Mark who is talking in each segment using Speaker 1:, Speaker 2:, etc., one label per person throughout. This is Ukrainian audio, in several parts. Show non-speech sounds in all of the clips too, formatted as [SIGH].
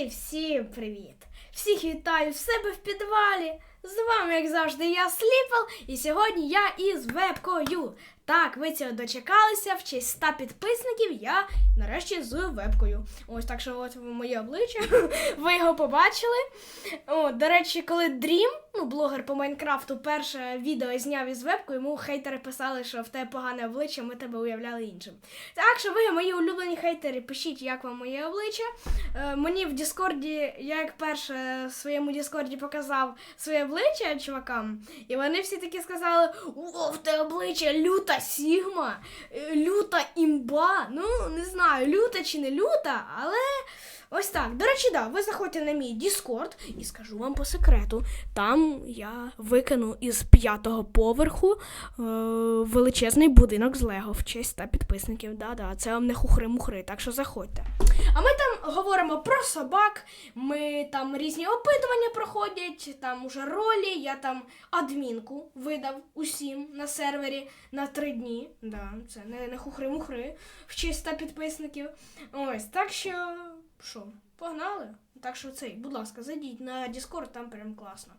Speaker 1: І всім привіт! Всіх вітаю в себе в підвалі. З вами, як завжди, я Сліпл, і сьогодні я із вебкою. Так, ви цього дочекалися. В честь 100 підписників я нарешті з вебкою. Ось так що от моє обличчя. [LAUGHS] Ви його побачили. О, до речі, коли Дрім, ну, блогер по Майнкрафту, перше відео зняв із вебкою, йому хейтери писали, що в тебе погане обличчя, ми тебе уявляли іншим. Так що ви, мої улюблені хейтери, пишіть, як вам моє обличчя. Е, мені в Діскорді, я як перше в своєму Діскорді показав своє обличчя чувакам, і вони всі такі сказали: О, в тебе обличчя люта Сігма, е, люта імба. Ну, не знаю, люта чи не люта, але. Ось так. До речі, да, ви заходьте на мій Діскорд і скажу вам по секрету. Там я викину із п'ятого поверху е, величезний будинок з Лего в честь та підписників. Да-да, це вам не хухри-мухри, так що заходьте. А ми там говоримо про собак, ми там різні опитування проходять, там уже ролі, я там адмінку видав усім на сервері на три дні. Да, це не, не хухри-мухри в честь 100 підписників. Ось, так що, що, погнали? Так що цей, будь ласка, зайдіть на Discord, там прям класно.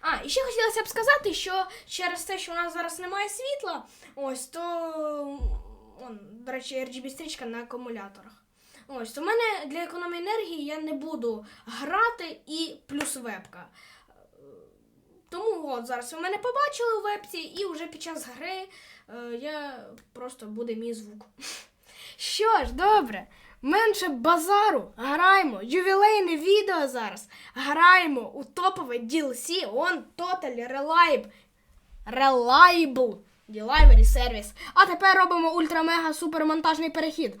Speaker 1: А, і ще хотілося б сказати, що через те, що у нас зараз немає світла, ось то, он, до речі, RGB-стрічка на акумуляторах. Ось, в мене для економії енергії я не буду грати і плюс вебка. Тому от зараз ви мене побачили у вебці, і вже під час гри е, я просто буде мій звук. [LAUGHS] Що ж, добре. Менше базару, граємо, ювілейне відео зараз. Граємо у топове DLC on Total Reliable. Reliable Delivery Service. А тепер робимо ультра-мега супермонтажний перехід.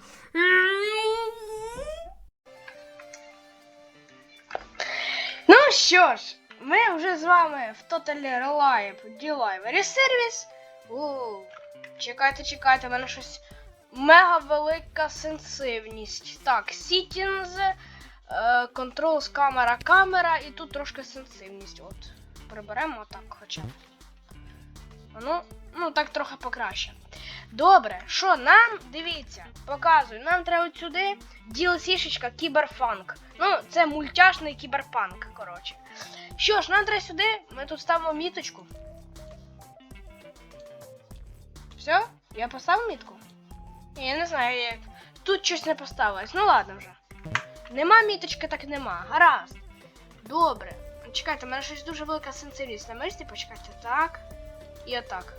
Speaker 1: Ну що ж, ми вже з вами в Total Reliable Service. О, чекайте, чекайте, в мене щось мега велика сенсивність. Так, settings, е, controls, камера, камера, і тут трошки сенсивність. От, приберемо так хоча. Ну, ну так трохи покраще. Добре, що нам, дивіться, показую, нам треба от сюди DLC-шечка кіберфанк. Ну, це мультяшний кіберпанк, коротше. Що ж, нам треба сюди, ми тут ставимо міточку. Все? Я поставив мітку? Я не знаю, як. Тут щось не поставилось. Ну ладно вже. Нема міточки, так нема. Гаразд. Добре. Чекайте, у мене щось дуже велика сенсивність на мишці, почекайте. Так. І отак.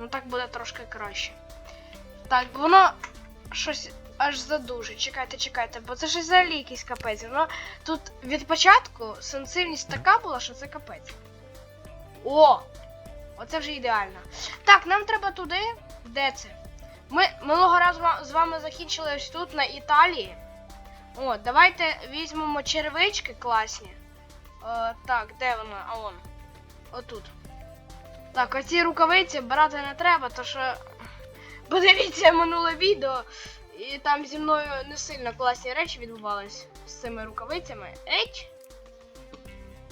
Speaker 1: Ну так буде трошки краще. Так, воно щось аж задуже. Чекайте, чекайте, бо це ж взагалі якийсь капець. Воно тут від початку сенсивність така була, що це капець. О! Оце вже ідеально. Так, нам треба туди. Де це? Ми минулого разу з вами закінчили ось тут, на Італії. О, давайте візьмемо червички класні. Е, так, де вона? А вон. Отут. Так, оці рукавиці брати не треба, то що. Подивіться минуле відео. І там зі мною не сильно класні речі відбувались з цими рукавицями. Еть.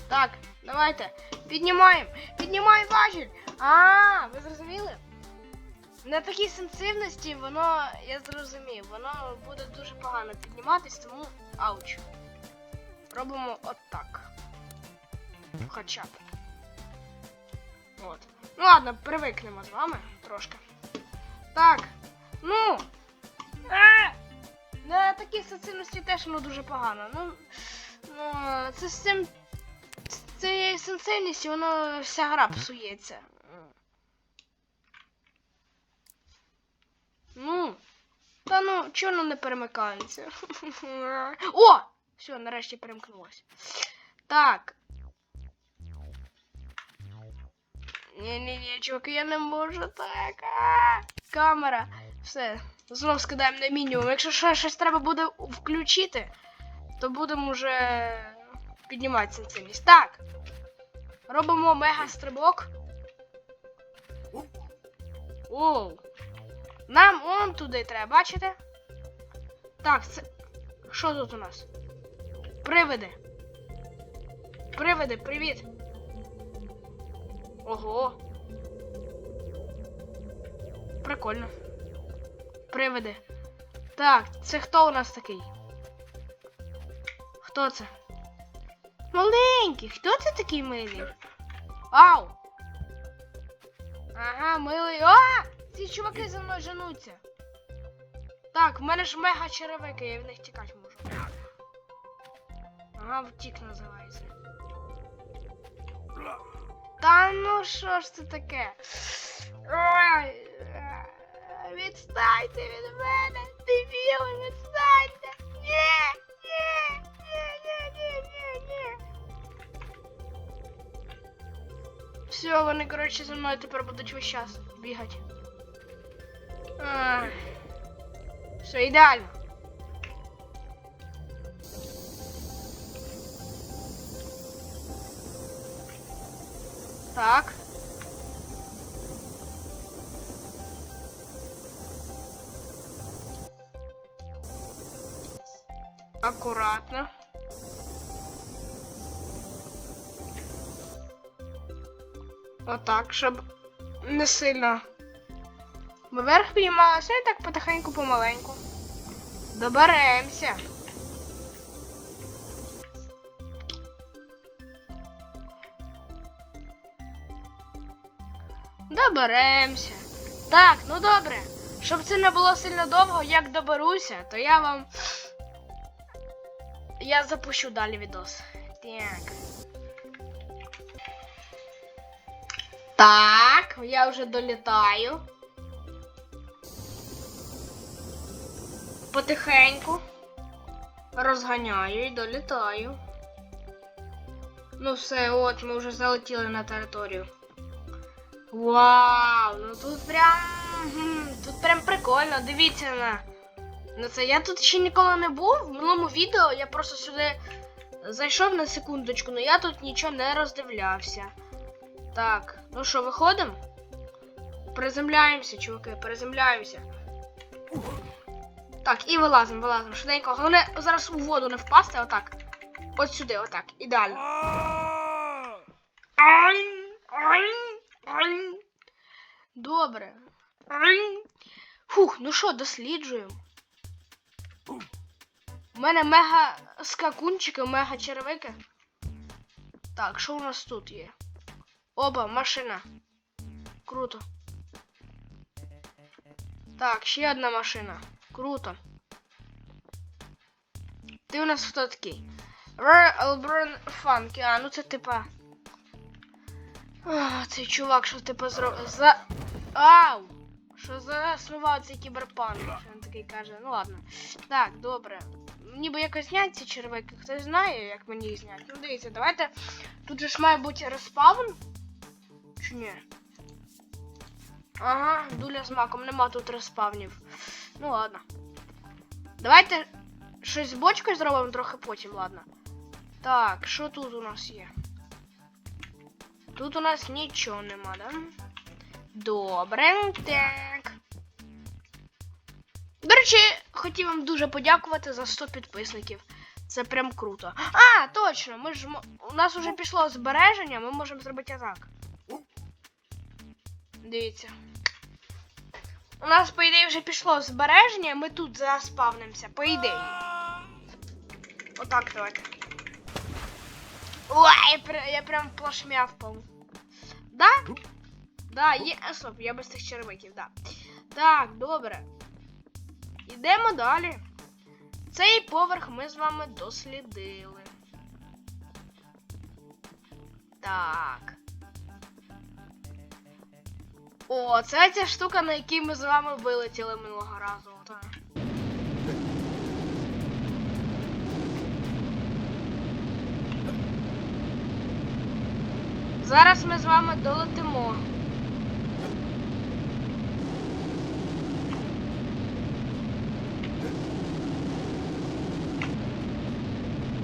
Speaker 1: Так, давайте. Піднімаємо. Піднімаємо важіль. А, ви зрозуміли? На такій сенсивності воно, я зрозумів, воно буде дуже погано підніматись, тому ауч. Робимо отак. Хоча б. От. Ну ладно, привикнемо з вами трошки. Так. Ну. А! На такій сенсивності теж воно дуже погано. Ну, ну це з цим. З цією сенсивністю воно вся гра псується. Ну. Та ну, чого воно не перемикається? [LAUGHS] О! Все, нарешті перемкнулося. Так. Ні-ні-ні, чуваки, я не можу так. Камера. Все. Знов скидаємо на мінімум. Якщо ще щось треба буде включити, то будемо вже піднімати сенсивність. Так. Робимо мега стрибок. Оу. Нам он туди треба, бачите? Так, це. Що тут у нас? Привиди. Привиди, привіт. Ого. Прикольно. Привиди. Так, це хто у нас такий? Хто це? Маленький, хто це такий милий? Ау! Ага, милий. А! Ці чуваки за мною женуться. Так, в мене ж мега черевики, я в них тікати можу. Ага, втік називається. Та ну що ж це таке? Ой, відстаньте від мене, дебіли, відстаньте! Ні. Все, вони, коротше, за мною тепер будуть весь час бігати. Все, ідеально. Так. Аккуратно. Отак, щоб не сильно. Вверх піднімалися і так потихеньку помаленьку. Доберемося. Доберемося. Так, ну добре. Щоб це не було сильно довго, як доберуся, то я вам. Я запущу далі відос. Так. Так, я вже долітаю. Потихеньку. Розганяю і долітаю. Ну все, от ми вже залетіли на територію. Вау! Ну тут прям. Тут прям прикольно. Дивіться на. На це. Я тут ще ніколи не був. В минулому відео я просто сюди зайшов на секундочку, але я тут нічого не роздивлявся. Так, ну що, виходимо? Приземляємося, чуваки, приземляємося. Так, і вилазимо, вилазимо. Швиденько. Головне зараз у воду не впасти, отак. От сюди, отак. Ідеально. Ай, ай, ай. Добре. Фух, ну що, досліджуємо. У мене мега скакунчики, мега черевики. Так, що у нас тут є? Оба, машина. Круто. Так, ще одна машина. Круто. Ти у нас хто такий? Елброн Фанкі. А, ну це типа. А, цей чувак, що типа зробив. За. Ау! Що за слова цей кіберпанк? Що він такий каже? Ну ладно. Так, добре. Ніби якось зняти ці червики. Хтось знає, як мені їх зняти. Ну дивіться, давайте. Тут же ж має бути респаун. Чи ні? Ага, дуля з маком, нема тут респавнів. Ну ладно. Давайте щось з бочкою зробимо трохи потім, ладно. Так, що тут у нас є? Тут у нас нічого нема, да? Добре, так. До речі, хотів вам дуже подякувати за 100 підписників. Це прям круто. А, точно! Ми ж у нас вже пішло збереження, ми можемо зробити так. Дивіться. У нас, по ідеї, вже пішло збереження, ми тут заспавнимося, по ідеї. Отак давайте. Ой, я прям плашмя впав. Да? Да, є. Стоп, я без тих червиків, да. Так, добре. Йдемо далі. Цей поверх ми з вами дослідили. Так. О, це ця штука, на якій ми з вами вилетіли минулого разу. Так. Зараз ми з вами долетимо.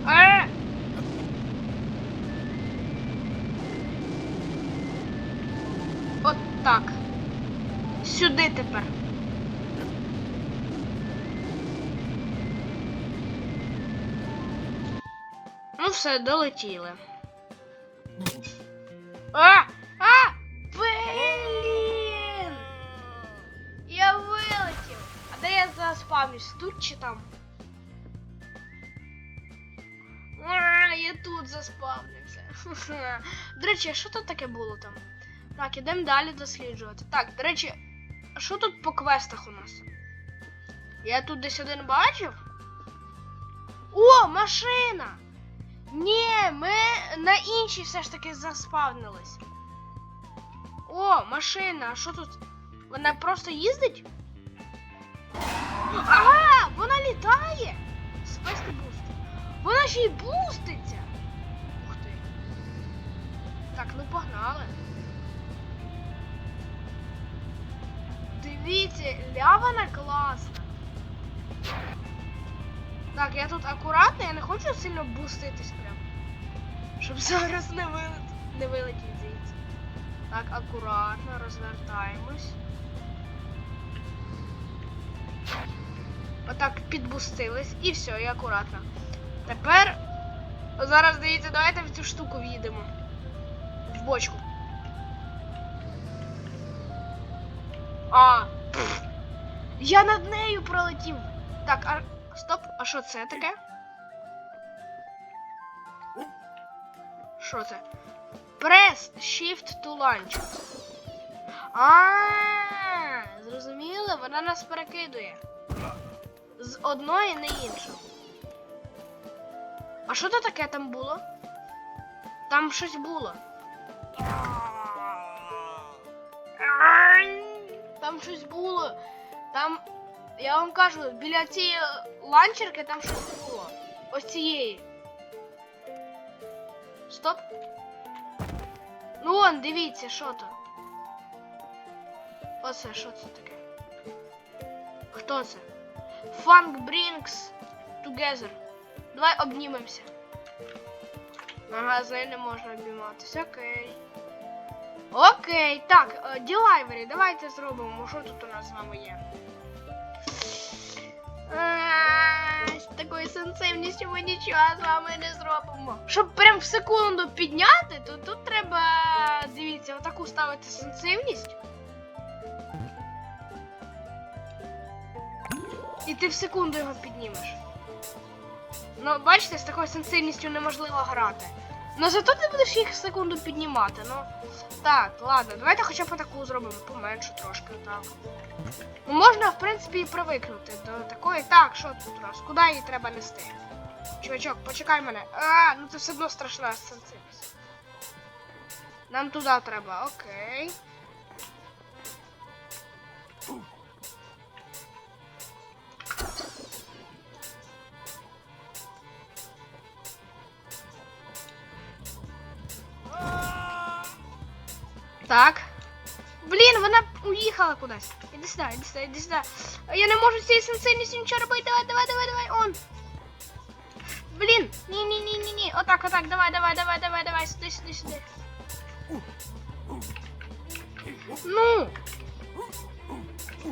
Speaker 1: Е! От так. Сюди тепер. Ну все, долетіли. А! А! Блін! Я вилетів. А де я заспавнюсь? Тут чи там? я тут заспавнився. [LAUGHS] До речі, а що тут таке було там? Так, ідемо далі досліджувати. Так, до речі, що тут по квестах у нас? Я тут десь один бачив. О, машина! Ні, ми на іншій все ж таки заспавнились. О, машина, а що тут? Вона просто їздить? Ага, вона літає! Спести буст. Вона ще й буститься. Ух ти. Так, ну погнали. Дивіться, лявана класна. Так, я тут акуратно, я не хочу сильно буститись. Щоб зараз не вилет... не вилетіть звідси. Так, акуратно розвертаємось. Отак підбустились і все, і акуратно. Тепер зараз дивіться, давайте в цю штуку в'їдемо. В бочку. А. пф, Я над нею пролетів. Так, а стоп, а що це таке? Що це? Press Shift to launch. А, зрозуміло, вона нас перекидує. З одної на іншу. А що то таке там було? Там щось було. Там щось було. Там, я вам кажу, біля цієї ланчерки там щось було. Ось цієї. Стоп. Ну вон, дивіться, що то. Оце, що це таке? Хто це? Funk brings together. Давай обнімемося. Ага, з нею не можна обійматися. Окей. Окей, так, е, Ділайвері, давайте зробимо. Що тут у нас з вами є? Такою сенсивністю ми нічого з вами не зробимо. Щоб прям в секунду підняти, то тут треба, дивіться, отаку ставити сенсивність. І ти в секунду його піднімеш. Ну, бачите, з такою сенсивністю неможливо грати. Ну зато ти будеш їх секунду піднімати. Ну. Так, ладно, давайте хоча б таку зробимо, поменшу трошки, так. Ну, можна, в принципі, і привикнути до такої. Так, що тут нас? Куди її треба нести? Чувачок, почекай мене. А, ну це все одно страшна сенсивність. Нам туди треба, окей. Так. Блін, вона уїхала кудись. Іди сюди, іди сюди, іди сюди. Я не можу з цією сенсивністю нічого робити. Давай, давай, давай, давай, он. Блін, ні, ні, ні, ні, ні. Отак, отак, давай, давай, давай, давай, давай, сюди, сюди, сюди. Ну.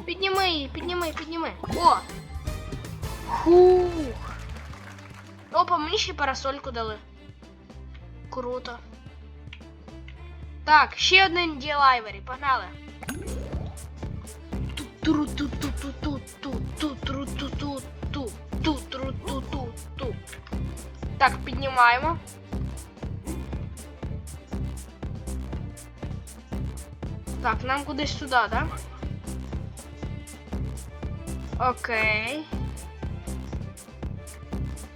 Speaker 1: Підніми її, підніми, підніми. О! Хух. Опа, мені ще парасольку дали. Круто. Так, ще один ділайвері, погнали. Так, піднімаємо. Так, нам кудись сюди, да? Окей.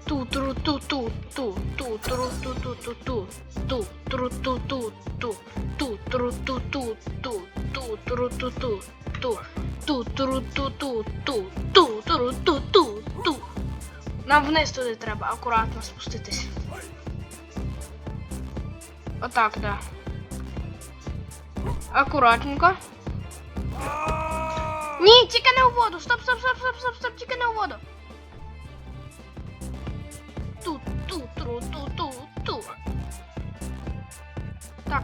Speaker 1: Ту-тру-ту-ту-ту-ту-тру-ту-ту-ту-ту-ту тру ту ту ту ту тру ту ту ту ту тру ту ту ту ту тру ту ту ту ту тру ту ту ту Нам вниз туди треба акуратно спуститись. Отак, да. Акуратненько. Ні, тільки не у воду. Стоп, стоп, стоп, стоп, стоп, стоп, тільки не у воду.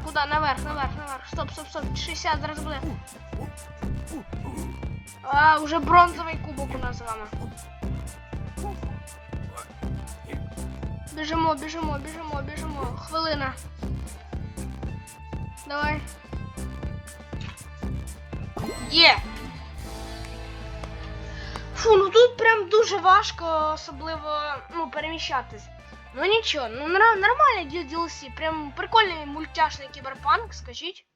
Speaker 1: Куди? Наверх, наверх, наверх. Стоп, стоп, стоп. 60 зараз буде. А, уже бронзовий кубок у нас з вами. Біжимо, біжимо, біжимо, біжимо. Хвилина. Давай. Є. Фу, ну тут прям дуже важко, особливо ну, переміщатись. Ну нічого, ну ді- DLC, прям прикольний мультяшний кіберпанк, скажіть.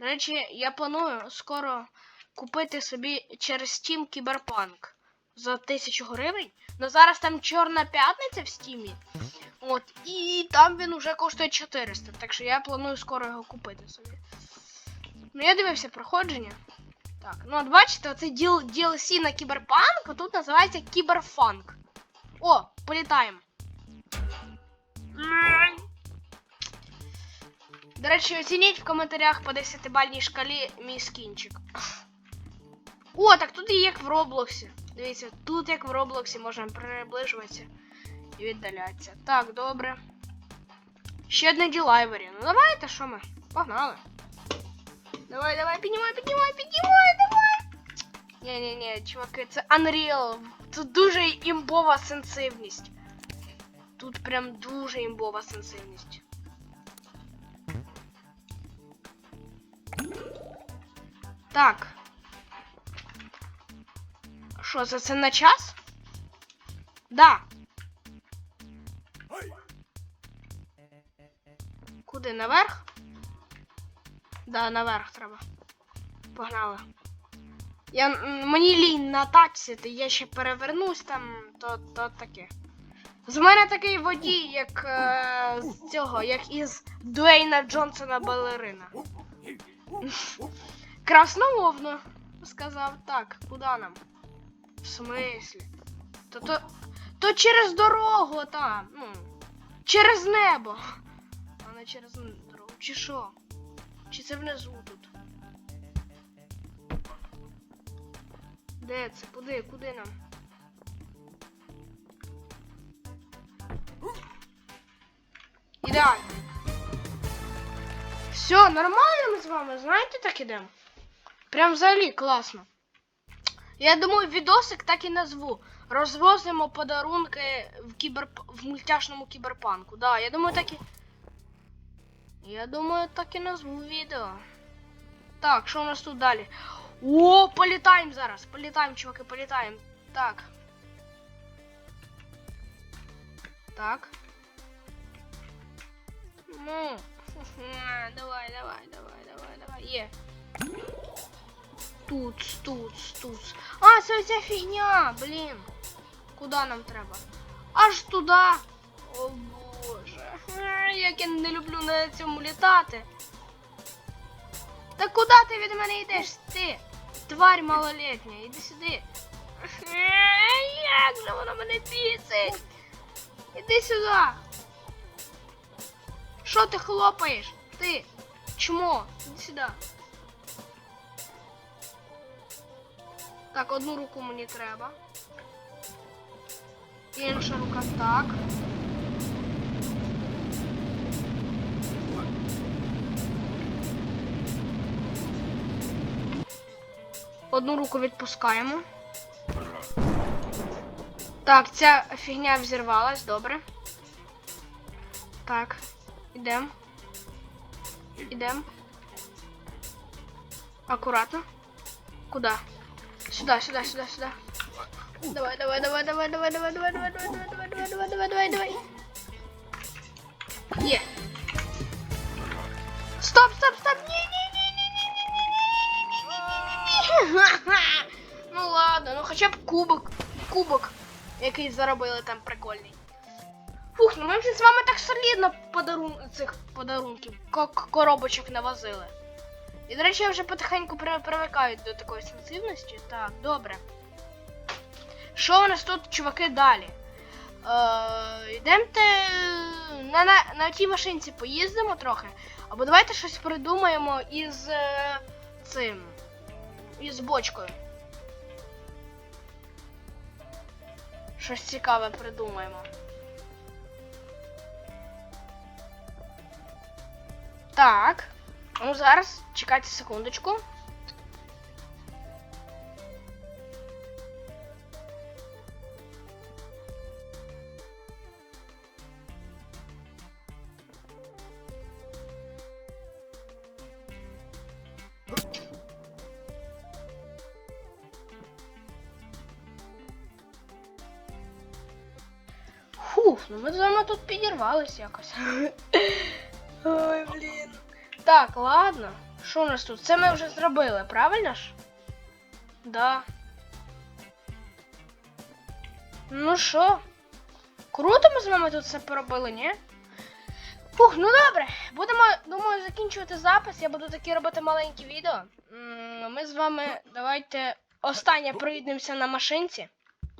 Speaker 1: До речі, я планую скоро купити собі через Steam кіберпанк за 1000 гривень. Ну зараз там Чорна п'ятниця в Стімі. От, і там він уже коштує 400, так що я планую скоро його купити собі. Ну, я дивився проходження. Так, ну от бачите, діл- DLC на кіберпанк, а тут називається кіберфанк. О, політаємо. М. До речі, оцініть в коментарях по 10-бальній шкалі мій скінчик. О, так тут і як в Роблоксі. Дивіться, тут як в Роблоксі можемо приближуватися і віддалятися. Так, добре. Ще одне ділайвері. Ну давайте, що ми? Погнали. Давай, давай, піднімай, піднімай, піднімай, давай. Ні-ні-ні, чуваки, це Unreal. Тут дуже імбова сенсивність. Тут прям дуже імбова сенсивність. Так. Що, це це на час? Да. Куди? Наверх? Да, наверх треба. Погнали. Я, мені лінь на тачці, я ще перевернусь там, то, то таке. З мене такий водій, як е, з цього, як із Дуейна Джонсона Балерина. [LAUGHS] Красномовно, сказав. Так, куди нам? В смислі? То, то, то через дорогу там, ну, через небо. А не через дорогу. Чи що? Чи це внизу тут? Де це? Куди? Куди нам? Ідеально. Все, нормально ми з вами, знаєте, так ідемо? Прям взагалі класно. Я думаю, відосик так і назву. Розвозимо подарунки в кібер... в мультяшному кіберпанку. Да, я думаю, так і. Я думаю, так і назву відео. Так, що у нас тут далі? О, політаємо зараз. Політаємо, чуваки, політаємо. Так. Так. Ну. Давай, давай, давай, давай, давай. Є. Тут, тут, тут. А, це ця фігня, блін. Куди нам треба? Аж туди. О боже. Як я не люблю на цьому літати. Та куди ти від мене йдеш? Ти? Тварь малолетня, іди сюди. Е, Як же воно мене бісить? Іди сюди. Що ти хлопаєш? Ти? Чмо? Іди сюди. Так, одну руку мені треба. Інша рука так. Одну руку відпускаємо. Так, ця фігня взірвалась, добре. Так, ідем. Ідем. Акуратно. Куда? Сюда, сюда, сюда, сюда. Давай, давай, давай, давай, давай, давай, давай, давай, давай, давай, давай, давай, давай, давай, давай. Є. Стоп, стоп, стоп. Ні, який заробили там прикольний. Фух, ну ми вже з вами так солідно подарун... цих подарунків, коробочок навозили. І, до речі, я вже потихеньку привикаю до такої сенсивності. Так, добре. Що у нас тут, чуваки, далі? Е, Йдемте на на, на тій машинці поїздимо трохи. Або давайте щось придумаємо із е, цим. Із бочкою. Щось цікаве придумаємо. Так. Ну зараз чекайте секундочку.
Speaker 2: Підірвались якось. [LAUGHS] Ой, блін. Так, ладно. Що у нас тут? Це ми вже зробили, правильно ж? Да. Ну що? Круто ми з вами тут все поробили, ні? Фух, ну добре. Будемо, думаю, закінчувати запис. Я буду такі робити маленькі відео. Ми з вами давайте останнє проїдемося на машинці.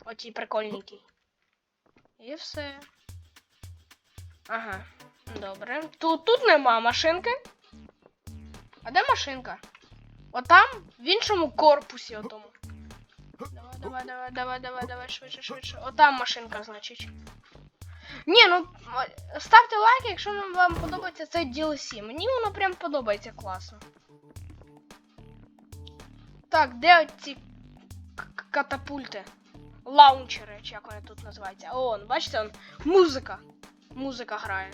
Speaker 2: Отій прикольненькій. І все. Ага. Добре. Тут, тут нема машинки. А де машинка? Отам, в іншому корпусі отому. Давай, давай, давай, давай, давай, давай, швидше, швидше. Отам машинка, значить. Ні, ну ставте лайк, якщо вам подобається цей DLC. Мені воно прям подобається класно. Так, де ці катапульти? Лаунчери, чи як вони тут називаються. О, он, бачите, он, музика. Музика грає.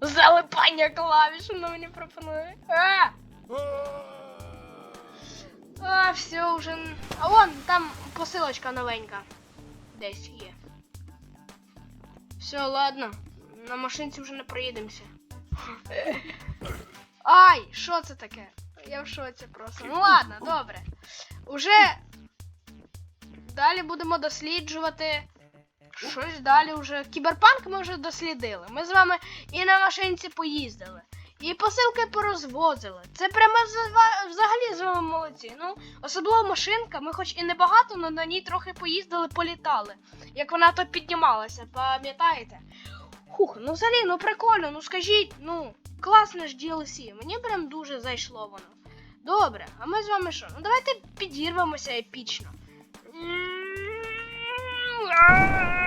Speaker 2: Залипання клавіш, воно мені пропонує. А! А, все вже. н- А вон там посилочка новенька. Десь є. Все, ладно. На машинці вже не проїдемося. Ай, що це таке? Я в шоці просто. Ну ладно, добре. Уже далі будемо досліджувати. Щось далі вже. Кіберпанк ми вже дослідили. Ми з вами і на машинці поїздили. І посилки порозвозили. Це прямо взагалі з вами молодці. Ну, особливо машинка, ми хоч і небагато, але на ній трохи поїздили, політали. Як вона то піднімалася, пам'ятаєте? Хух, ну взагалі, ну прикольно, ну скажіть, ну, класне ж DLC. Мені прям дуже зайшло воно. Добре, а ми з вами що? Ну давайте підірвемося епічно. à.